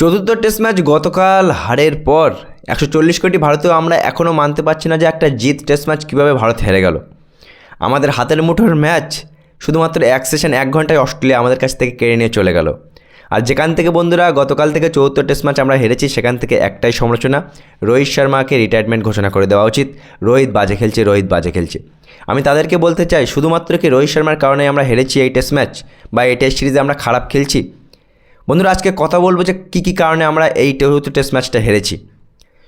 চতুর্থ test match গতকাল হারের পর একশো চল্লিশ কোটি ভারতীয় আমরা এখনও মানতে পারছি না যে একটা জিত টেস্ট ম্যাচ কীভাবে ভারত হেরে গেল। আমাদের হাতের মুঠোর ম্যাচ শুধুমাত্র এক সেশন, এক ঘন্টায় অস্ট্রেলিয়া আমাদের কাছ থেকে কেড়ে নিয়ে চলে গেল। আর যেখান থেকে বন্ধুরা গতকাল থেকে চৌদ্দ টেস্ট ম্যাচ আমরা হেরেছি, সেখান থেকে একটাই সমালোচনা, রোহিত শর্মাকে রিটায়ারমেন্ট ঘোষণা করে দেওয়া উচিত। রোহিত বাজে খেলছে, রোহিত বাজে খেলছে। আমি তাদেরকে বলতে চাই, শুধুমাত্র কি রোহিত শর্মার কারণে আমরা হেরেছি এই টেস্ট ম্যাচ বা এই টেস্ট সিরিজে আমরা খারাপ খেলছি? বন্ধুরা, আজকে কথা বলব যে কী কী কারণে আমরা এই চতুর্থ টেস্ট ম্যাচটা হেরেছি।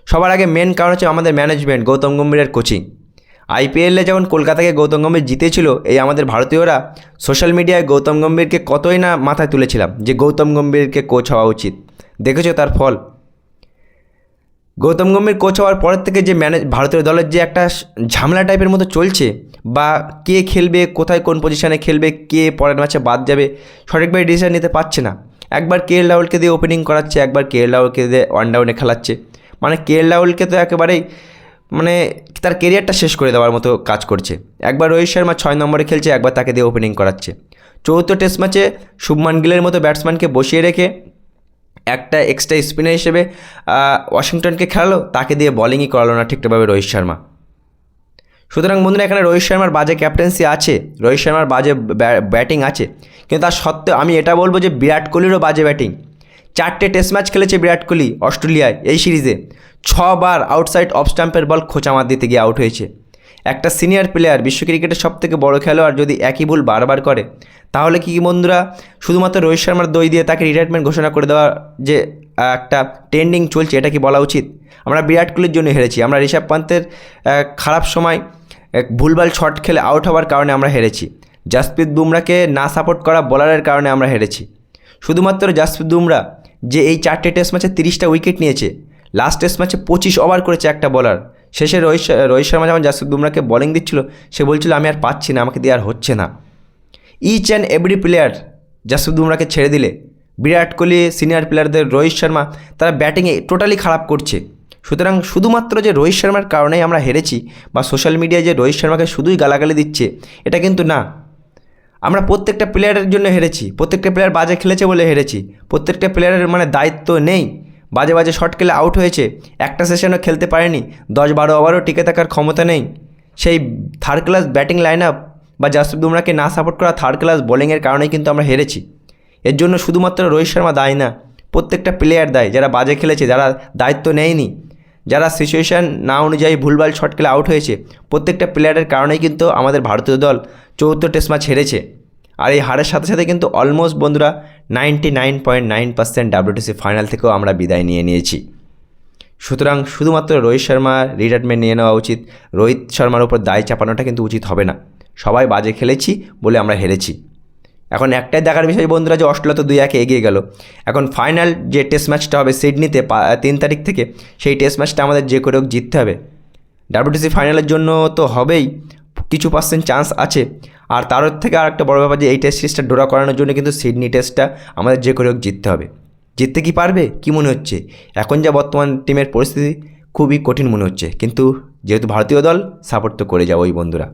সবার আগে মেন কারণ হচ্ছে আমাদের ম্যানেজমেন্ট গৌতম গম্ভীরের কোচিং আইপিএলে যখন কলকাতাকে গৌতম গম্ভীর জিতেছিল, এই আমাদের ভারতীয়রা সোশ্যাল মিডিয়ায় গৌতম গম্ভীরকে কতই না মাথায় তুলেছিলাম যে গৌতম গম্ভীরকে কোচ হওয়া উচিত। দেখেছ তার ফল? গৌতম গম্ভীর কোচ হওয়ার পরের থেকে যে ম্যানেজ ভারতীয় দলের যে একটা ঝামেলা টাইপের মতো চলছে, বা কে খেলবে, কোথায় কোন পজিশনে খেলবে, কে পরের ম্যাচে বাদ যাবে, সঠিকভাবে ডিসিশন নিতে পারছে না। একবার কে এল রাহুলকে দিয়ে ওপেনিং করাচ্ছে, একবার কে এল রাহুলকে দিয়ে ওয়ান ডাউনে খেলাচ্ছে। মানে কে এল রাহুলকে তো একেবারেই মানে তার কেরিয়ারটা শেষ করে দেওয়ার মতো কাজ করছে। একবার রোহিত শর্মা ছয় নম্বরে খেলছে, একবার তাকে দিয়ে ওপেনিং করাচ্ছে। চৌথ টেস্ট ম্যাচে শুভমান গিলের মতো ব্যাটসম্যানকে বসিয়ে রেখে একটা এক্সট্রা স্পিনার হিসেবে ওয়াশিংটনকে খেলালো, তাকে দিয়ে বলিংই করালো না ঠিকঠাকভাবে রোহিত শর্মা। সুতরাং বন্ধুরা, এখানে রোহিত শর্মার বাজে ক্যাপ্টেন্সি আছে, রোহিত শর্মার বাজে ব্যাটিং আছে। কিন্তু তার সত্ত্বেও আমি এটা বলব যে বিরাট কোহলিরও বাজে ব্যাটিং চারটে টেস্ট ম্যাচ খেলেছে বিরাট কোহলি অস্ট্রেলিয়ায় এই সিরিজে ছবার আউটসাইড অফ স্টাম্পের বল খোঁচামার দিতে গিয়ে আউট হয়েছে। একটা সিনিয়র প্লেয়ার বিশ্ব ক্রিকেটের সব থেকে বড় খেলোয়াড় যদি একই ভুল বারবার করে, তাহলে কি বন্ধুরা, শুধুমাত্র রোহিত শর্মার দই দিয়ে তাকে রিটায়ারমেন্ট ঘোষণা করে দেওয়ার যে একটা ট্রেন্ডিং চলছে, এটা কি বলা উচিত? আমরা বিরাট কোহলির জন্য হেরেছি। আমরা ঋষভ পান্তের খারাপ সময় এক ভুলভাল শট খেলে আউট হওয়ার কারণে আমরা হেরেছি। জাসপ্রীত বুমরাকে না সাপোর্ট করা বলারের কারণে আমরা হেরেছি। শুধুমাত্র জাসপ্রীত বুমরা, যে এই চারটে টেস্ট ম্যাচে তিরিশটা উইকেট নিয়েছে, লাস্ট টেস্ট ম্যাচে পঁচিশ ওভার করেছে একটা বলার। শেষে রোহিত রোহিত শর্মা যখন জাসপ্রীত বুমরাকে বলিং দিচ্ছিল, সে বলছিল, আমি আর পাচ্ছি না, আমাকে দিয়ে আর হচ্ছে না। Each and every player Jasprit বুমরাকে ছেড়ে দিলে। বিরাট কোহলি সিনিয়র প্লেয়ারদের রোহিত শর্মা, তারা ব্যাটিংয়ে টোটালি খারাপ করছে। সুতরাং শুধুমাত্র যে রোহিত শর্মার কারণেই আমরা হেরেছি বা সোশ্যাল মিডিয়ায় যে রোহিত শর্মাকে শুধুই গালাগালি দিচ্ছে, এটা কিন্তু না। আমরা প্রত্যেকটা প্লেয়ারের জন্য হেরেছি, প্রত্যেকটা প্লেয়ার বাজে খেলেছে বলে হেরেছি, প্রত্যেকটা প্লেয়ারের মানে দায়িত্ব নেই। বাজে বাজে শট খেলে আউট হয়েছে, একটা সেশনও খেলতে পারেনি দশ বারো ওভারও টিকে থাকার ক্ষমতা নেই। সেই third class batting line up বা জাসপ্রীত বুমরাকে না সাপোর্ট করা থার্ড ক্লাস বোলিংয়ের কারণেই কিন্তু আমরা হেরেছি। এর জন্য শুধুমাত্র রোহিত শর্মা দায় না, প্রত্যেকটা প্লেয়ার দায়, যারা বাজে খেলেছে, যারা দায়িত্ব নেয়নি। যারা সিচুয়েশান না অনুযায়ী ভুলভাল শট খেলে আউট হয়েছে, প্রত্যেকটা প্লেয়ারের কারণেই কিন্তু আমাদের ভারতীয় দল চৌদ্দ টেস্ট ম্যাচ হেরেছে। আর এই হারের সাথে সাথে কিন্তু অলমোস্ট বন্ধুরা ninety nine point nine percent WTC final থেকেও আমরা বিদায় নিয়ে নিয়েছি। সুতরাং শুধুমাত্র রোহিত শর্মার রিটায়ারমেন্ট নিয়ে নেওয়া উচিত। রোহিত শর্মার উপর দায় চাপানোটা কিন্তু উচিত হবে না। সবাই বাজে খেলেছি বলে আমরা হেরেছি। এখন একটাই দেখার বিষয় বন্ধুরা যে অস্ট্রেলিয়া তো দুই একে এগিয়ে গেল। এখন ফাইনাল যে টেস্ট ম্যাচটা হবে সিডনিতে তিন তারিখ থেকে, সেই টেস্ট ম্যাচটা আমাদের যে করে হোক জিততে হবে। ডাব্লিউটিসি ফাইনালের জন্য তো হবেই, কিছু পার্সেন্ট চান্স আছে। আর তার থেকে আর একটা বড় ব্যাপার যে এই টেস্ট সিরিজটা ডোরা করানোর জন্য কিন্তু সিডনি টেস্টটা আমাদের যে করে হোক জিততে হবে। জিততে কি পারবে? কি মনে হচ্ছে? এখন যা বর্তমান টিমের পরিস্থিতি, খুবই কঠিন মনে হচ্ছে। কিন্তু যেহেতু ভারতীয় দল সাপোর্ট তো করে যাব ওই বন্ধুরা।